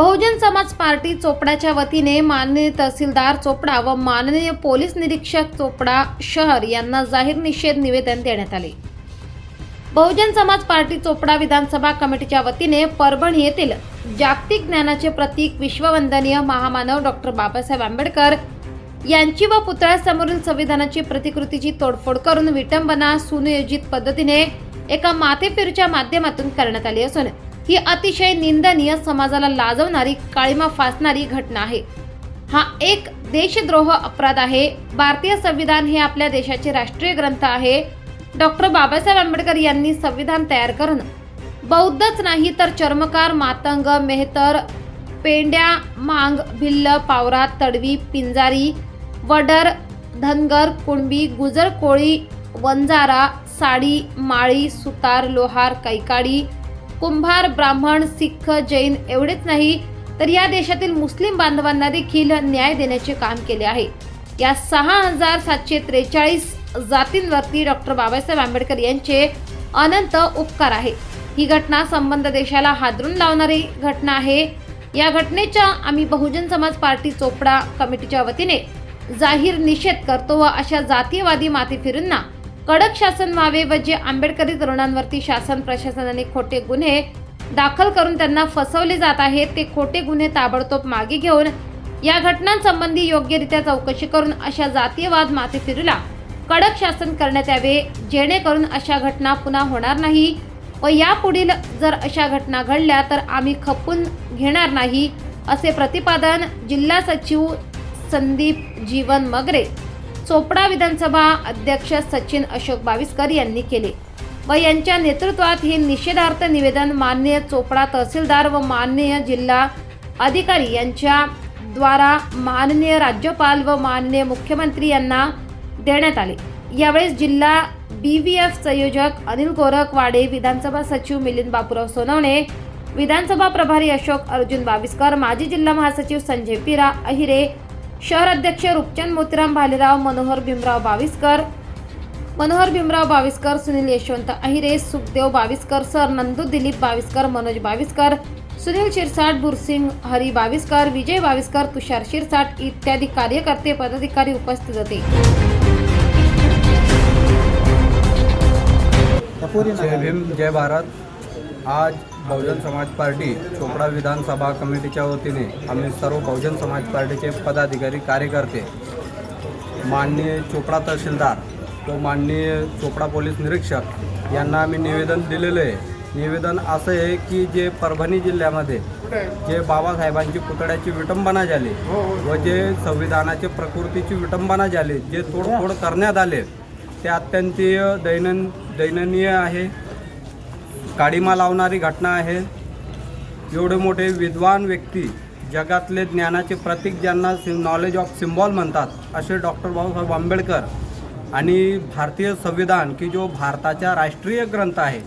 Bahujan Samaj party चोपडाच्या वतीने माननीय तहसीलदार चोपडा व माननीय पोलीस निरीक्षक चोपडा शहर यांना जाहीर निषेध निवेदन देण्यात आले. बहुजन समाज पार्टी चोपडा विधानसभा कमिटीच्या वतीने परभणी येथील जागतिक ज्ञानाचे प्रतीक विश्ववंदनीय महामानव डॉक्टर बाबासाहेब आंबेडकर यांची व पुतळ्यासमोरील संविधानाची प्रतिकृतीची तोडफोड करून विटंबना सुनियोजित पद्धतीने एका माथेफिरूच्या माध्यमातून करण्यात आली असून ही अतिशय निंदनीय समाजाला लाजवणारी काळीमा फासणारी घटना आहे. हा एक देशद्रोह अपराध आहे. भारतीय संविधान हे आपल्या देशाचे राष्ट्रीय ग्रंथ आहे. डॉक्टर बाबासाहेब आंबेडकर यांनी संविधान तयार करणं. बौद्धच नाही तर चर्मकार मातंग मेहतर पेंड्या मांग भिल्ल पावरा तडवी पिंजारी वडर धनगर कुणबी गुजर कोळी वंजारा साडी माळी सुतार लोहार कैकाडी कुंभार ब्राह्मण सिख जैन एवढेच नाही तर या देशातील मुस्लिम बांधवांना देखील न्याय देण्याचे काम केले आहे. या सहा हजार सातशे त्रेचाळीस जातींवरती डॉक्टर बाबासाहेब आंबेडकर यांचे अनंत उपकार आहे. ही घटना संबंध देशाला हादरून लावणारी घटना आहे. या घटनेच्या आम्ही बहुजन समाज पार्टी चोपडा कमिटीच्या वतीने जाहीर निषेध करतो व अशा जातीयवादी माथेफिरूंना कडक शासन व्हावे व जे आंबेडकरी तरुणांवरती शासन प्रशासनाने खोटे गुन्हे दाखल करून त्यांना फसवले जात आहेत ते खोटे गुन्हे ताबडतोब मागे घेऊन या घटनांसंबंधी योग्यरित्या चौकशी करून अशा जातीयवाद माथेफिरूला कडक शासन करण्यात यावे जेणेकरून अशा घटना पुन्हा होणार नाही व यापुढील जर अशा घटना घडल्या तर आम्ही खपून घेणार नाही असे प्रतिपादन जिल्हा सचिव संदीप जीवन मगरे चोपडा विधानसभा अध्यक्ष सचिन अशोक बाविस्कर यांनी केले. व यांच्या नेतृत्वात हे निषेधार्थ निवेदन माननीय चोपडा तहसीलदार व माननीय जिल्हा अधिकारी यांच्या द्वारा माननीय राज्यपाल व माननीय मुख्यमंत्री यांना देण्यात आले. यावेळेस जिल्हा बी व्ही एफ संयोजक अनिल गोरखवाडे विधानसभा सचिव मिलिंद बापूराव सोनवणे विधानसभा प्रभारी अशोक अर्जुन बाविस्कर माजी जिल्हा महासचिव संजय पिरा अहिरे शहर अध्यक्ष रूपचंद मोतीराम भालेराव मनोहर भीमराव बाविस्कर मनोहर भीमराव बाविस्कर सुनील यशवंत अहिरे सुखदेव बाविस्कर सर नंदू दिलीप बाविस्कर मनोज बाविस्कर सुनील शिरसाट बुरसिंग हरी बाविस्कर विजय बाविस्कर तुषार शिरसाट इत्यादी कार्यकर्ते पदाधिकारी उपस्थित होते. जय भीम जय भारत. आज बहुजन समाज पार्टी चोपडा विधानसभा कमिटीच्या वतीने आम्ही सर्व बहुजन समाज पार्टीचे पदाधिकारी कार्यकर्ते माननीय चोपडा तहसीलदार व माननीय चोपडा पोलीस निरीक्षक यांना आम्ही निवेदन दिलेलं आहे. निवेदन असं आहे की जे परभणी जिल्ह्यामध्ये जे बाबासाहेबांची पुतळ्याची विटंबना झाली व जे संविधानाचे प्रकृतीची विटंबना झाली जे तोडफोड करण्यात आले ते अत्यंत दैनन दैननीय आहे. काळीमा लावणारी घटना आहे. एवढे मोठे विद्वान व्यक्ती जगातले ज्ञानाचे प्रतीक ज्यांना सि नॉलेज ऑफ सिम्बॉल म्हणतात असे डॉक्टर बाबासाहेब आंबेडकर आणि भारतीय संविधान की जो भारताचा राष्ट्रीय ग्रंथ आहे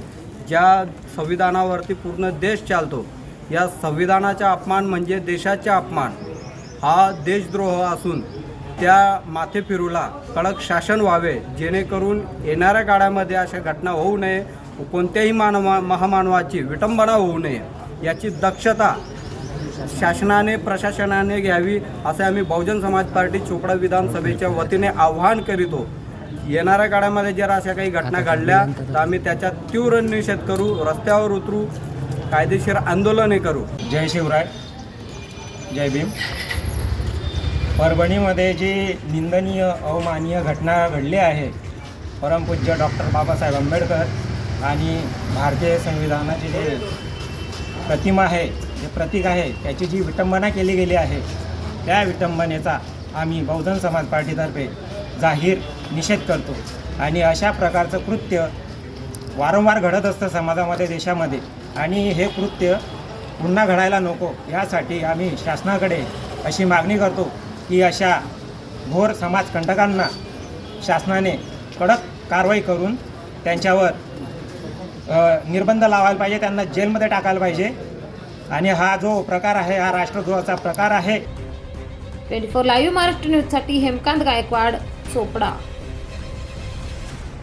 ज्या संविधानावरती पूर्ण देश चालतो या संविधानाचा अपमान म्हणजे देशाचा अपमान. हा देशद्रोह असून त्या माथेफिरूला कडक शासन व्हावे जेणेकरून येणाऱ्या काळामध्ये अशा घटना होऊ नये कोणत्याही मानवा महामानवाची विटंबना होऊ नये याची दक्षता शासनाने प्रशासनाने घ्यावी असे आम्ही बहुजन समाज पार्टी चोपडा विधानसभेच्या वतीने आव्हान करीतो. येणाऱ्या काळामध्ये जर अशा काही घटना घडल्या तर आम्ही त्याचा तीव्र निषेध करू रस्त्यावर उतरू कायदेशीर आंदोलने करू. जय शिवराय जय भीम. परभणीमध्ये जी निंदनीय अवमानीय घटना घडली आहे परमपूज्य डॉक्टर बाबासाहेब आंबेडकर आणि भारतीय संविधानाची जे प्रतिमा आहे जे प्रतीक आहे त्याची जी विटंबना केली गेली आहे त्या विटंबनेचा आम्ही बहुजन समाज पार्टीतर्फे जाहीर निषेध करतो. आणि अशा प्रकारचं कृत्य वारंवार घडत असतं समाजामध्ये देशामध्ये. आणि हे कृत्य पुन्हा घडायला नको यासाठी आम्ही शासनाकडे अशी मागणी करतो की अशा घोर समाजकंटकांना शासनाने कडक कारवाई करून त्यांच्यावर निर्बंध लावायला पाहिजे त्यांना जेलमध्ये टाकायला पाहिजे. आणि हा जो प्रकार आहे हा राष्ट्रद्रोहाचा प्रकार आहे. ट्वेंटी फोर लाईव्ह महाराष्ट्र न्यूजसाठी हेमकांत गायकवाड चोपडा.